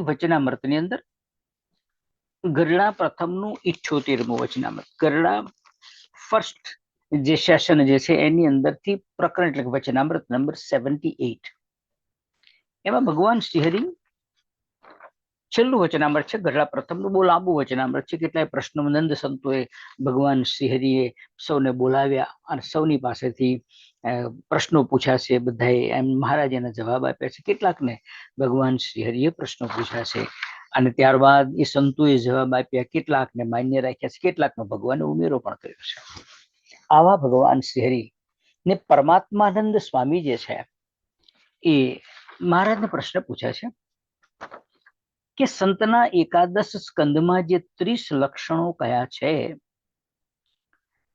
વચનામૃતની અંદર ગરડા પ્રથમનું ઇઠ્યોતેરમું વચનામૃત. ગરડા ફર્સ્ટ જે સેશન જે છે એની અંદરથી પ્રકરણ એટલે વચનામૃત નંબર સેવન્ટી એઇટ એમાં ભગવાન શ્રીહરિ છેલ્લું વચનામૃત છે, ગરડા પ્રથમનું બહુ લાંબુ વચનામૃત છે. કેટલાય પ્રશ્નો નંદ સંતોએ ભગવાન શ્રીહરિએ સૌને બોલાવ્યા અને સૌની પાસેથી પ્રશ્નો પૂછાશે, બધાએ એમ મહારાજેના જવાબ આપ્યા છે. કેટલાકને ભગવાન શ્રીહરિએ પ્રશ્નો પૂછ્યા અને ત્યારબાદ એ સંતોએ જવાબ આપ્યા, કેટલાકને માન્ય રાખ્યા છે, કેટલાકનો ભગવાને ઉમેરો પણ કર્યો છે. આવા ભગવાન શ્રીહરિ ને પરમાત્માનંદ સ્વામી જે છે, એ મહારાજને પ્રશ્ન પૂછ્યા છે કે સંતના એકાદશ સ્કંદમાં જે ત્રીસ લક્ષણો કયા છે,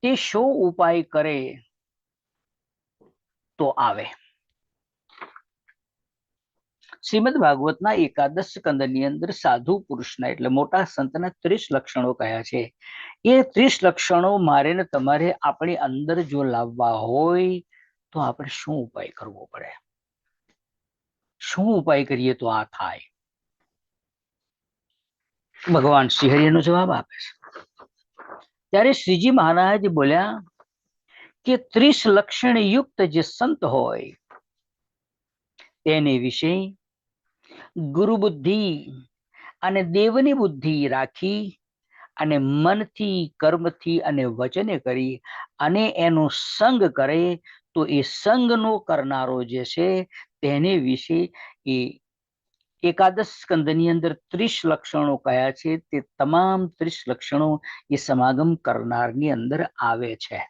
તે શો ઉપાય કરે તો આવે. શ્રીમદ ભાગવતના એકાદશ સ્કંદની અંદર સાધુ પુરુષના એટલે મોટા સંતના ત્રીસ લક્ષણો કયા છે? એ ત્રીસ લક્ષણો મારે ને તમારે આપણી અંદર જો લાવવા હોય તો આપણે શું ઉપાય કરવો પડે? શું ઉપાય કરીએ તો આ થાય? ભગવાન શ્રીહરિનો જવાબ આપે છે. ત્યારે શ્રીજી મહારાજ બોલ્યા કે ત્રીસ લક્ષણ યુક્ત જે સંત હોય, તેને વિશે ગુરુ બુદ્ધિ અને દેવની બુદ્ધિ રાખી અને મનથી, કર્મથી અને વચને કરી અને એનો સંગ કરે, તો એ સંગનો કરનારો જે છે તેને વિશે એ એકાદશ સ્કંદની અંદર ત્રીસ લક્ષણો કયા છે તે તમામ ત્રીસ લક્ષણો એ સમાગમ કરનારની અંદર આવે છે.